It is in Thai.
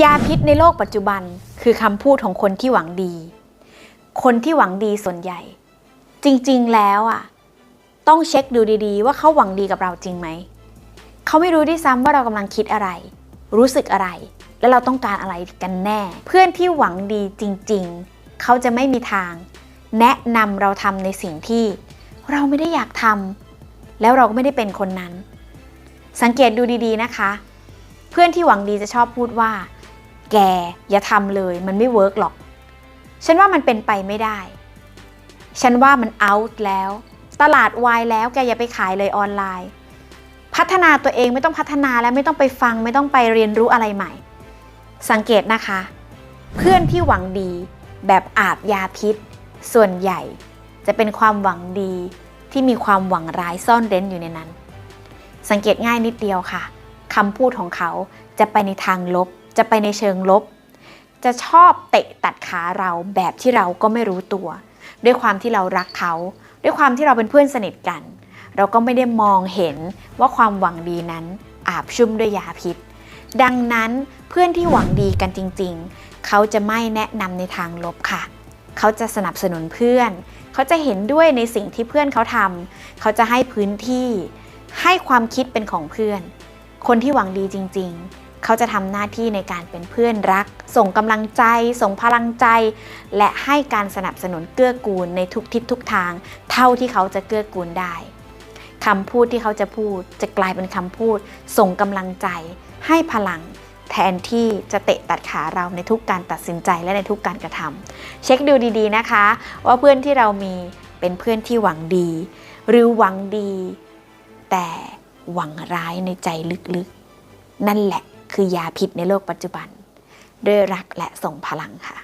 ยาพิษในโลกปัจจุบันคือคำพูดของคนที่หวังดี คนที่หวังดีส่วนใหญ่ จริงๆแล้วอะต้องเช็คดูดีๆ ว่าเขาหวังดีกับเราจริงไหม เขาไม่รู้ด้วยซ้ำว่าเรากำลังคิดอะไร รู้สึกอะไร และเราต้องการอะไรกันแน่ เพื่อนที่หวังดีจริงๆ เขาจะไม่มีทาง แนะนำเราทำในสิ่งที่ เราไม่ได้อยากทำแล้วเราก็ไม่ได้เป็นคนนั้น สังเกตดูดีๆนะคะ เพื่อนที่หวังดีจะชอบพูดว่า แกอย่าทำเลยมันไม่เวิร์กหรอก ฉันว่ามันเป็นไปไม่ได้ ฉันว่ามันเอาแล้ว ตลาดวายแล้วแกอย่าไปขายเลยออนไลน์ พัฒนาตัวเองไม่ต้องพัฒนาแล้วไม่ต้องไปฟังไม่ต้องไปเรียนรู้อะไรใหม่ สังเกตนะคะ เพื่อนที่หวังดีแบบอาบยาพิษ ส่วนใหญ่จะเป็นความหวังดีที่มีความหวังร้ายซ่อนเร้นอยู่ในนั้น สังเกตง่ายนิดเดียวค่ะคำพูดของเขาจะไปในทางลบ จะไปในเชิงลบ จะชอบเตะตัดขาเราแบบที่เราก็ไม่รู้ตัว ด้วยความที่เรารักเขา ด้วยความที่เราเป็นเพื่อนสนิทกัน เราก็ไม่ได้มองเห็นว่าความหวังดีนั้นอาบชุ่มด้วยยาพิษ ดังนั้นเพื่อนที่หวังดีกันจริง ๆ เขาจะไม่แนะนำในทางลบค่ะ เขาจะสนับสนุนเพื่อน เขาจะเห็นด้วยในสิ่งที่เพื่อนเขาทำเขาจะให้พื้นที่ ให้ความคิดเป็นของเพื่อน คนที่หวังดีจริง ๆ เขาจะทำหน้าที่ในการเป็นเพื่อนรัก ส่งกำลังใจ ส่งพลังใจ และให้การสนับสนุนเกื้อกูลในทุกทิศทุกทาง เท่าที่เขาจะเกื้อกูลได้คำพูดที่เขาจะพูดจะกลายเป็นคำพูด ส่งกำลังใจ ให้พลัง แทนที่จะเตะตัดขาเราในทุกการตัดสินใจและในทุกการกระทำเช็คดูดีๆนะคะ ว่าเพื่อนที่เรามีเป็นเพื่อนที่หวังดี หรือหวังดี แต่หวังร้ายในใจลึกๆ นั่นแหละ คือยาพิษในโลกปัจจุบัน ด้วยรักและส่งพลังค่ะ